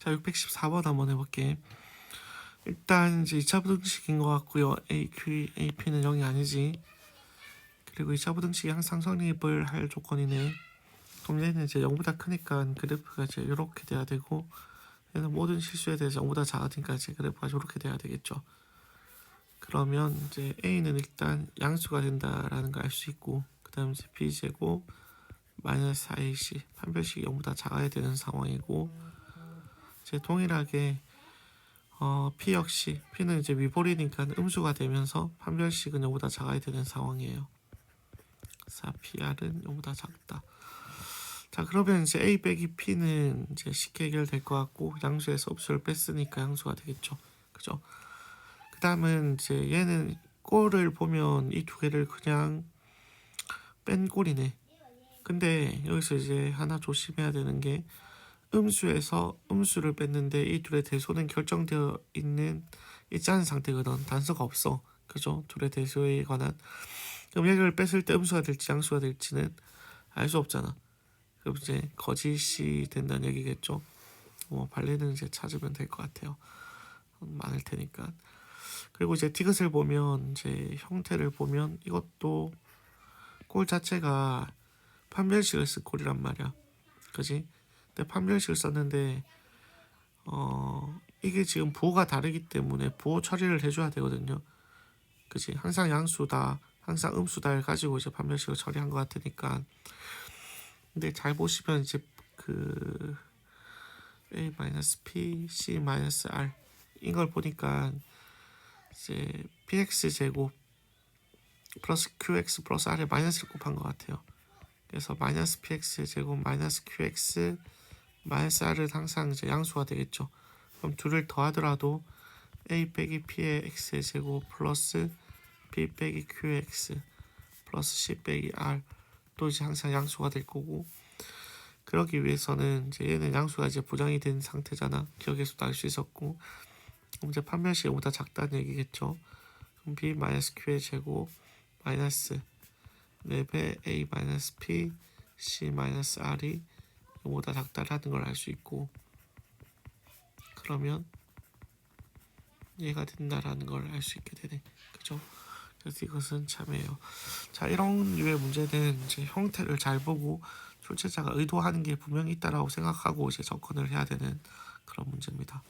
자, 614번 한번 해볼게. 일단 이제 2차 부등식인 것 같고요. AQ, AP는 0이 아니지. 그리고 2차 부등식이 항상 성립을 할 조건이네. 그럼 얘는 이제 0보다 크니까 그래프가 이제 이렇게 돼야 되고 얘는 모든 실수에 대해서 0보다 작으니까 이제 그래프가 이렇게 돼야 되겠죠. 그러면 이제 A는 일단 양수가 된다라는 걸 알 수 있고 그 다음에 이제 B제곱 마이너스 4AC 판별식이 0보다 작아야 되는 상황이고 이제 동일하게 어, P 역시 P는 이제 위볼이니까 음수가 되면서 판별식은 0보다 작아야 되는 상황이에요. 4PR은 0보다 작다. 자 그러면 이제 A 빼기 P는 이제 쉽게 해결될 것 같고 양수에서 음수를 뺐으니까 양수가 되겠죠. 그죠? 그 다음은 이제 얘는 꼴을 보면 이 두 개를 그냥 뺀 꼴이네. 근데 여기서 이제 하나 조심해야 되는 게 음수에서 음수를 뺐는데 이 둘의 대소는 결정되어 있는 있지 않은 상태거든. 단서가 없어. 그죠? 둘의 대소에 관한 얘를 뺐을 때 음수가 될지 양수가 될지는 알 수 없잖아. 그럼 이제 거짓이 된다는 얘기겠죠. 뭐 발레는 이제 찾으면 될 것 같아요. 많을 테니까. 그리고 이제 디귿을 보면 이제 형태를 보면 이것도 꼴 자체가 판별식을 쓴 꼴이란 말이야. 그지? 근데 판별식을 썼는데 어 이게 지금 부호가 다르기 때문에 부호 처리를 해줘야 되거든요. 그지? 항상 양수다, 항상 음수다를 가지고 이제 판별식을 처리한 것 같으니까. 근데 잘 보시면 이제 그 a p c r 이걸 보니까 이제 px 제곱 플러스 qx 플러스 r에 마이너스를 곱한 것 같아요. 그래서 마이너스 px 제곱 마이너스 qx r은 항상 이제 양수가 되겠죠. 그럼 둘을 더하더라도 a 빼기 p의 x의 제곱 플러스 b 빼기 q의 x 플러스 c 빼기 r 또 이제 항상 양수가 될 거고 그러기 위해서는 이제 얘는 양수가 이제 부정이 된 상태잖아. 기억에서도 알수 있었고 이제 판별식이 5보다 작다는 얘기겠죠. 그럼 b 마이너스 q의 제곱 마이너스 4배 a 마이너스 p c 마이너스 r이 5보다 작다라는 걸 알 수 있고 그러면 얘가 된다라는 걸 알 수 있게 되네. 그죠? 그래서 이것은 참이에요. 자 이런 류의 문제는 이제 형태를 잘 보고 출제자가 의도하는 게 분명히 있다라고 생각하고 이제 접근을 해야 되는 그런 문제입니다.